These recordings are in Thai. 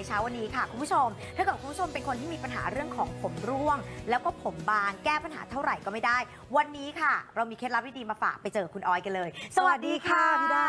ในเช้าวันนี้ค่ะ คุณผู้ชม ถ้าเกิดคุณผู้ชมเป็นคนที่มีปัญหาเรื่องของผมร่วง แล้วก็ผมบางแก้ปัญหาเท่าไหร่ก็ไม่ได้ วันนี้ค่ะ เรามีเคล็ดลับดีๆมาฝากไปเจอคุณออยกันเลย สวัสดีค่ะสวัสดีค่ะพี่ดา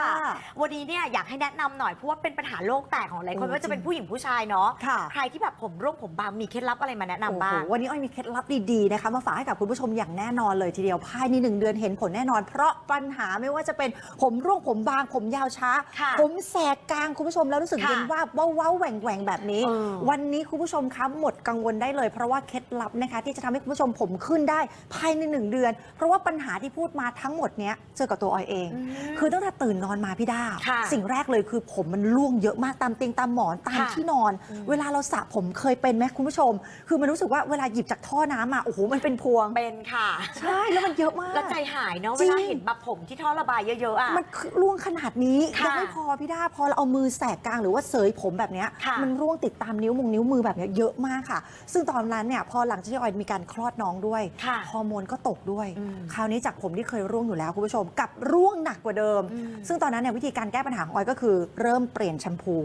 วันนี้เนี่ยอยากให้แนะนำหน่อยเพราะว่าเป็นปัญหาโลกแตกของหลายคนโอ้ไม่ว่าจะเป็นจริงผู้หญิงผู้ชายเนาะค่ะใครที่แบบผมร่วงผมบางมีเคล็ดลับอะไรมาแนะนำบ้างโอ้โหวันนี้อ้อยมีเคล็ดลับดีๆนะคะมาฝากให้กับคุณผู้ชมอย่างแน่นอนเลยทีเดียวภายในหนึ่งเดือนเห็นผลแน่นอน เพราะปัญหาไม่ว่าจะเป็นผมร่วงผมบางผมยาวช้าค่ะผมแสกกลางคุณผู้ชมแล้วรู้สึกค่ะเย็นว่าบเว้าๆแหว่งแหว่งๆแบบนี้เออวันนี้คุณผู้ชมคะหมดกังวลได้เลย เพราะว่าเคล็ดลับนะคะ ที่จะทำให้คุณผู้ชมผมขึ้นได้ภายในหนึ่งเดือน เพราะว่าปัญหาที่พูดมาทั้งหมดเนี้ยเจอกับตัวออยเองอืมคือตั้งแต่ตื่นนอนมาพี่ดาค่ะสิ่งแรกเลยคือผมมันร่วงเยอะมากตามเตียงตามหมอนตามค่ะที่นอน เวลาเราสระผมเคยเป็นไหมคุณผู้ชม คือมันรู้สึกว่าเวลาหยิบจากท่อน้ำมาโอ้โหมันเป็นพวงเป็นค่ะ ใช่แล้วมันเยอะมากแล้วใจหายเนาะจริเวงลาเห็นแบบผมที่ท่อระบายเยอะๆอะมันคือร่วงขนาดนี้ค่ะยังไม่พอพี่ดาพอเราเอามือแสกกลางหรือว่าเสยผมแบบเนี้ยค่ะมันร่วงติดตามนิ้วมงนิ้วมือแบบเนี้ยเยอะมากค่ะ ซึ่งตอนนั้นเนี่ยพอหลังจากที่ออยมีการคลอดน้องด้วยค่ะฮอร์โมนก็ตกด้วย อืมคราวนี้จากผมที่เคยร่วงอยู่แล้วคุณผู้ชมกลับร่วงหนักกว่าเดิม อืม ซึ่งตอนนั้นเนี่ยวิธีการแก้ปัญหาของออยก็คือเริ่มเปลี่ยนแชมพู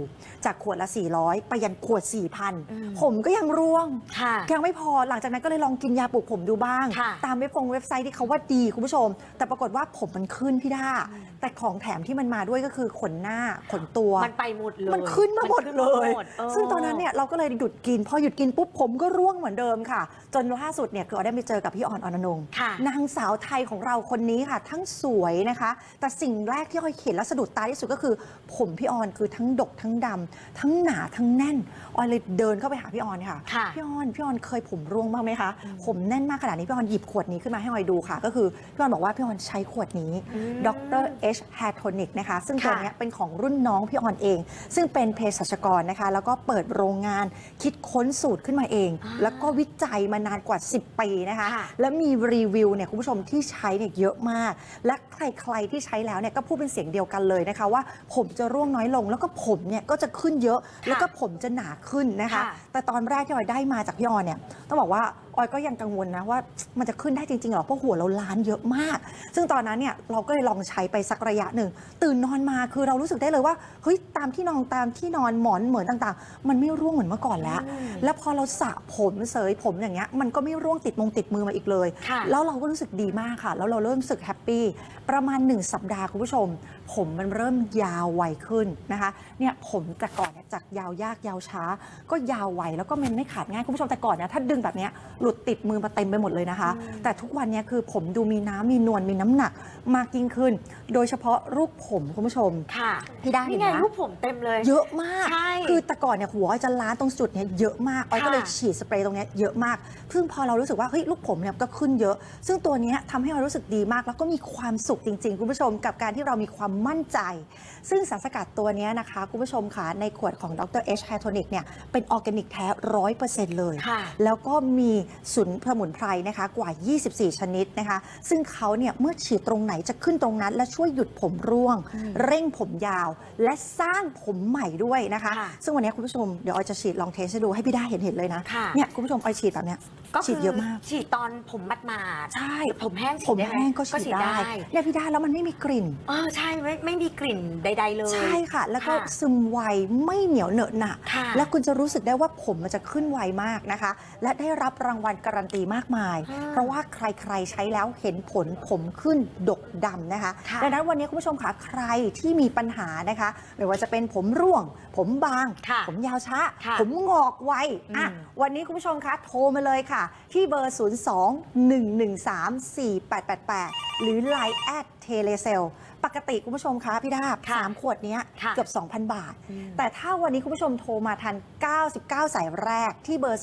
จากขวดละ 400 ไปยันขวด อืม 4,000 ผมก็ยังร่วง ค่ะ ยังไม่พอหลังจากนั้นก็เลยลองกินยาปลูกผมดูบ้าง ค่ะตามเว็บฟงเว็บไซต์ที่เขาว่าดีคุณผู้ชม แต่ปรากฏว่าผมมันขึ้นพี่ด้า แต่ของแถมที่มันมาด้วยก็คือขนหน้าขนตัว มันไปหมดเลยมันขึ้นมาหมดเลยมันขึ้นมาหมดเออซึ่งตอนนั้นเนี่ยเราก็เลยหยุดกิน พอหยุดกินปุ๊บผมก็ร่วงเหมือนเดิมค่ะ จนล่าสุดเนี่ยคือเราได้ไปเจอกับพี่ออนออนอนงค่ะนางสาวไทยของเราคนนี้ค่ะ ทั้งสวยนะคะ แต่สิ่งแรกที่ออยเห็นและสะดุดตาที่สุดก็คือ ผมพี่ออนคือทั้งดกทั้งดำทั้งหนาทั้งแน่นออยเลยเดินเข้าไปหาพี่ออนค่ะค่ะ พี่ออนพี่ออนเคยผมร่วงบ้างไหมคะผมแน่นมากขนาดนี้พี่ออนหยิบขวดนี้ขึ้นมาให้ออยดูค่ะ ก็คือพี่ออนบอกว่าพี่ออนใช้ขวดนี้อืมดร H Hair Tonic นะคะ ซึ่งตัวค่ะเนี้ยเป็นของรุ่นน้องพี่ออนเอง ซึ่งเป็นเภสัชกรนะคะ แล้วก็เปิดโรงงานคิดค้นสูตรขึ้นมาเองอ่าแล้วก็วิจัยมานานกว่า 10 ปีนะคะค่ะแล้วมีรีวิวเนี่ยคุณผู้ชมที่ใช้เนี่ยเยอะมาก และใครๆที่ใช้แล้วเนี่ยก็พูดเป็นเสียงเดียวกันเลยนะคะว่าผมจะร่วงน้อยลง แล้วก็ผมเนี่ยก็จะขึ้นเยอะ แล้วก็ผมจะหนาขึ้นนะคะค่ะแต่ตอนแรกที่ออยได้มาจากพี่ออนเนี่ยต้องบอกว่า ออยก็ยังกังวลนะว่ามันจะขึ้นได้จริงๆเหรอเพราะหัวเราล้านเยอะมาก ซึ่งตอนนั้นเนี่ยเราก็เลยลองใช้ไปสักระยะหนึ่ง ตื่นนอนมาคือเรารู้สึกได้เลยว่าเฮ้ยตามที่นอนตามที่นอนหมอนเหมือนต่างๆ มันไม่ร่วงเหมือนเมื่อก่อนแล้วอืมแล้วพอเราสระผมเสยผมอย่างเงี้ยมันก็ไม่ร่วงติดมงติดมือมาอีกเลยค่ะแล้วเราก็รู้สึกดีมากค่ะ แล้วเราเริ่มรู้สึกแฮปปี้ประมาณ 1 สัปดาห์คุณผู้ชม ผมมันเริ่มยาวไวขึ้นนะคะเนี่ยผมแต่ก่อนเนี่ยจากยาวยากยาวช้า ก็ยาวไวแล้วก็มันไม่ขาดง่ายคุณผู้ชมแต่ก่อนเนี่ยถ้าดึงแบบเนี้ยหลุดติดมือมาเต็มไปหมดเลยนะคะ แต่ทุกวันเนี้ยคือผมดูมีน้ำมีนวลมีน้ำหนักมากยิ่งขึ้น โดยเฉพาะรูปผมคุณผู้ชม ค่ะที่ได้นี่เห็นไงนะรูปผมเต็มเลย เยอะมาก ใช่คือแต่ก่อนเนี่ยหัวออยจะล้านตรงจุดเนี่ยเยอะมากออยก็เลยค่ะฉีดสเปรย์ตรงเนี้ยเยอะมากซึ่งพอเรารู้สึกว่าเฮ้ยลูกผมเนี่ยก็ขึ้นเยอะ ซึ่งตัวเนี้ยทำให้เรารู้สึกดีมาก แล้วก็มีความสุขจริง ๆ คุณผู้ชม กับการที่เรามีความมั่นใจ ซึ่งสารสกัดตัวเนี้ยนะคะ คุณผู้ชมค่ะในขวดของดร H Hair Tonic เนี่ยเป็นออร์แกนิกแท้ร้อยเปอร์เซ็นต์เลย ค่ะ แล้วก็มีสุนสมุนไพรนะคะกว่า 24 ชนิดนะคะ ซึ่งเขาเนี่ยเมื่อฉีดตรงไหนจะขึ้นตรงนั้น และช่วยหยุดผมร่วง เร่งผมยาว และสร้างผมใหม่ด้วยนะคะค่ะซึ่งวันนี้คุณผู้ชมเดี๋ยวออยจะฉีดลองเทสให้ดูให้พี่ด้าเห็นเห็นเลยนะค่ะเนี่ยคุณผู้ชมออยฉีดแบบเนี้ย ก็ฉีดเยอะมาก ฉีดตอนผมมัดมาดๆใช่ ผมแห้งฉีผดมได้ไหแห้งก็ฉีดได้เนี่ยพี่ด้าแล้วมันไม่มีกลิ่นเออใช่ไม่ไม่มีกลิ่นใด ๆ เลย ใช่ค่ะ แล้วก็ค่ะซึมไวไม่เหนียวเหนอะหนะค่ะและคุณจะรู้สึกได้ว่าผมมันจะขึ้นไวมากนะคะ และได้รับรางวัลการันตีมากมายอ่าเพราะว่าใครๆใช้แล้วเห็นผลผมขึ้นดกดำนะคะค่ะดังนั้นวันนี้คุณผู้ชมคะใครที่มีปัญหานะคะ ไม่ว่าจะเป็นผมร่วง ผมบางค่ะผมยาวช้าค่ะผมงอกไวอะอืมวันนี้คุณผู้ชมคะโทรมาเลยค่ะที่เบอร์ 02-113-4888 หรือ Line แอดเทเลเซลปกติคุณผู้ชมคะพี่ดาบค่ะสามขวดเนี้ยค่ะเกือบ 2,000 บาท อืม แต่ถ้าวันนี้คุณผู้ชมโทรมาทัน 99 สายแรกที่เบอร์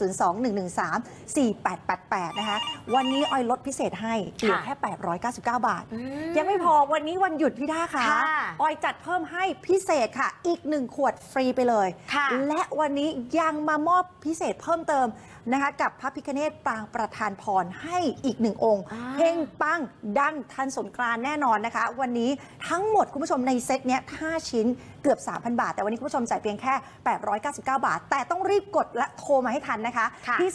02-113-4888 นะคะ วันนี้ออยลดพิเศษให้เหลือแค่ 899 บาท อืม ยังไม่พอวันนี้วันหยุดพี่ด้าค่ะ ค่ะออยจัดเพิ่มให้พิเศษค่ะ อีก1ขวดฟรีไปเลย ค่ะ และวันนี้ยังมามอบพิเศษเพิ่มเติมนะคะ กับพระพิคเนตปรางประธานพรให้อีกหนึ่งองค์ อ่าเฮงปังดังทันสงกรานต์แน่นอนนะคะ วันนี้ทั้งหมดคุณผู้ชมในเซตเนี้ย5ชิ้นเกือบ 3,000 บาท แต่วันนี้คุณผู้ชมจ่ายเพียงแค่ 899 บาท แต่ต้องรีบกดและโทรมาให้ทันนะคะค่ะที่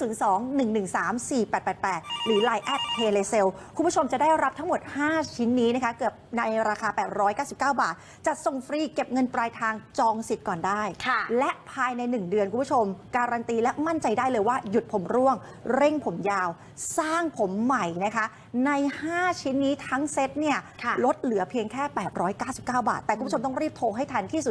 02-113-4888 หรือ Line แอดเทเลเซลคุณผู้ชมจะได้รับทั้งหมด 5 ชิ้นนี้นะคะ เกือบในราคา 899 บาท จัดส่งฟรีเก็บเงินปลายทางจองสิทธิ์ก่อนได้ค่ะและภายใน 1 เดือนคุณผู้ชม การันตีและมั่นใจได้เลยว่าหยุดผมร่วง เร่งผมยาว สร้างผมใหม่นะคะใน 5 ชิ้นนี้ทั้งเซตเนี่ยค่ะลดเหลือเพียงแค่ 899 บาท แต่คุณผู้ชมต้องรีบโทรให้ทันที่ 02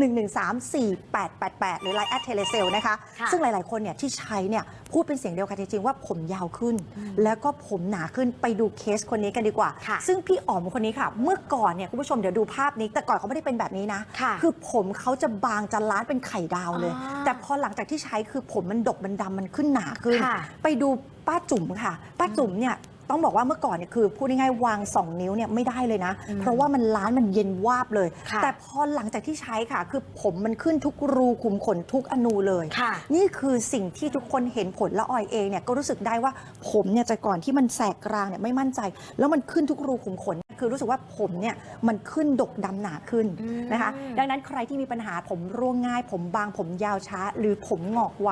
113 4888 หรือ Line แอดเทเลเซลนะคะค่ะซึ่งหลาย ๆ คนเนี่ยที่ใช้เนี่ยพูดเป็นเสียงเดียวกันจริง ๆ ว่าผมยาวขึ้น แล้วก็ผมหนาขึ้นไปดูเคสคนนี้กันดีกว่าค่ะซึ่งพี่อ๋อมคนนี้ค่ะ เมื่อก่อนเนี่ยคุณผู้ชมเดี๋ยวดูภาพนี้ แต่ก่อนเขาไม่ได้เป็นแบบนี้นะค่ะคือผมเขาจะบางจะล้านเป็นไข่ดาวเลยอ๋อแต่พอหลังจากที่ใช้คือผมมันดกมันดำมันขึ้นหนาขึ้นค่ะไปดูป้าจุ๋มค่ะ ป้าจุ๋มเนี่ย ต้องบอกว่าเมื่อก่อนเนี่ยคือพูดง่ายๆวาง 2 นิ้วเนี่ยไม่ได้เลยนะอืมเพราะว่ามันล้านมันเย็นวาบเลยค่ะแต่พอหลังจากที่ใช้ค่ะ คือผมมันขึ้นทุกรูขุมขนทุกอนูเลยค่ะนี่คือสิ่งที่ทุกคนเห็นผลและออยเองเนี่ยก็รู้สึกได้ว่าผมเนี่ยจากก่อนที่มันแสกกลางเนี่ยไม่มั่นใจ แล้วมันขึ้นทุกรูขุมขน คือรู้สึกว่าผมเนี่ยมันขึ้นดกดำหนาขึ้นอืมนะคะ ดังนั้นใครที่มีปัญหาผมร่วงง่าย ผมบางผมยาวช้า หรือผมงอกไว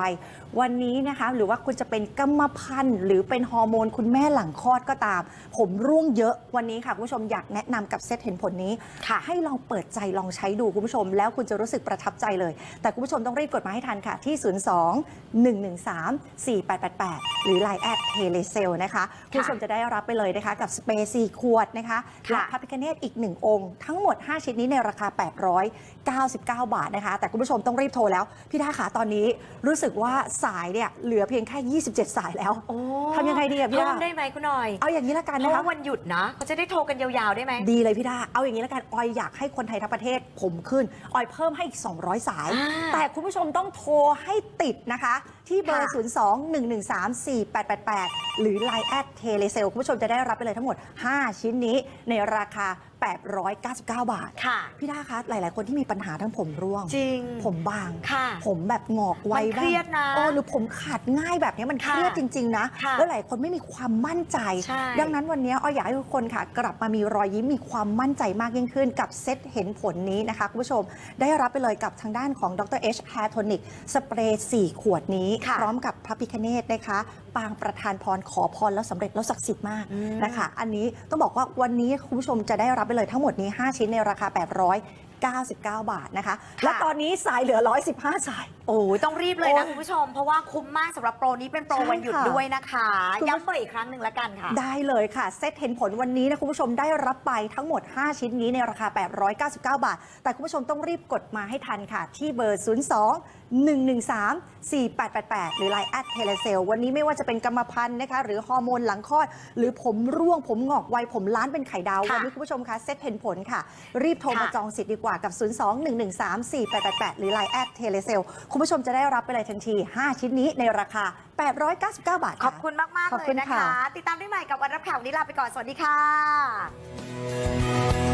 วันนี้นะคะ หรือว่าคุณจะเป็นกรรมพันธุ์ หรือเป็นฮอร์โมนคุณแม่หลังคลอดก็ตาม ผมร่วงเยอะวันนี้ค่ะคุณผู้ชมอยากแนะนำกับเซตเห็นผลนี้ค่ะ ให้ลองเปิดใจลองใช้ดูคุณผู้ชม แล้วคุณจะรู้สึกประทับใจเลย แต่คุณผู้ชมต้องรีบกดมาให้ทันค่ะที่ 02 113 4888 หรือ Line แอดเทเลเซลนะคะคุณผู้ชมจะได้รับไปเลยนะคะกับสเปรย์4ขวดนะคะค่ะและพระพิคเนตอีก 1 องค์ ทั้งหมด 5 ชิ้นนี้ในราคา 899 บาทนะคะ แต่คุณผู้ชมต้องรีบโทรแล้ว พี่ท่าขาตอนนี้รู้สึกว่าสายเนี่ยเหลือเพียงแค่ 27 สายแล้วโอ้ทำยังไงดีอะพี่เพิ่ดามได้ไหมคุณหน่อย เอาอย่างนี้ละกันเพนะราะคะว่าวันหยุดนะเขาจะได้โทรกันยาวๆได้ไหมดีเลยพี่ดาเอาอย่างนี้แล้วกันออยอยากให้คนไทยทั้งประเทศผมขึ้นออยเพิ่มให้อีก 200 สายอ่าแต่คุณผู้ชมต้องโทรให้ติดนะคะ ที่เบอร์ค่ะ02 113 4888 หรือ Line แอดเทเลเซลคุณผู้ชมจะได้รับไปเลยทั้งหมด 5 ชิ้นนี้ในราคา 899 บาท ค่ะ พี่ดาคะหลาย ๆ คนที่มีปัญหาทั้งผมร่วง จริง ผมบาง ค่ะ ผมแบบงอกไวมันเครียดนะบ้างโอ้หรือผมขาดง่ายแบบนี้มันเคค่ะรียดจริง ๆ นะค่ะแล้วหลายคนไม่มีความมั่นใจ ใช่ ดังนั้นวันนี้อ้อยอยากให้ทุกคนค่ะ กลับมามีรอยยิ้มมีความมั่นใจมากยิ่งขึ้น กับเซตเห็นผลนี้นะคะคุณผู้ชมได้รับไปเลยกับทางด้านของดร H Hair Tonic สเปรย์4ขวดนี้ ค่ะ พร้อมกับพระพิคเนตนะคะ ปางประธานพรขอพรแล้วสำเร็จแล้วศักดิ์สิทธิ์มากอืมนะคะ อันนี้ต้องบอกว่าวันนี้คุณผู้ชมจะได้รับไปเลยทั้งหมดนี้ 5 ชิ้นในราคา 899 บาทนะคะ และตอนนี้สายเหลือ 115 สายโอ้ยต้องรีบเลยนะโอ้ยคุณผู้ชม เพราะว่าคุ้มมากสำหรับโปรนี้เป็นโปรใช่วันหยุดค่ะด้วยนะคะคุณผู้ย้ำเปิดอีกครั้งหนึ่งแล้วกันค่ะ ได้เลยค่ะ เซตเห็นผลวันนี้นะคุณผู้ชมได้รับไปทั้งหมด 5 ชิ้นนี้ในราคา 899 บาท แต่คุณผู้ชมต้องรีบกดมาให้ทันค่ะ ที่เบอร์ 02 113 4888 หรือ Line แอดเทเลเซลวันนี้ไม่ว่าจะเป็นกรรมพันธุ์นะคะ หรือฮอร์โมนหลังคลอด หรือผมร่วงผมงอกไวผมล้านเป็นไข่ดาวค่ะวันนี้คุณผู้ชมคะเซตเห็นผลค่ะ รีบโทรมาค่ะจองสิทธิ์ดีกว่ากับ 02 113 4888 หรือ Line แอดเทเลเซลคุณผู้ชมจะได้รับไปเลยทันที 5 ชิ้นนี้ในราคา 899 บาทขค่ะอบคุณมาก ๆ ขอบเลคุยณนะคะ ค่ะ ติดตามได้ใหม่กับวันรับข่าววันนี้ลาไปก่อน สวัสดีค่ะ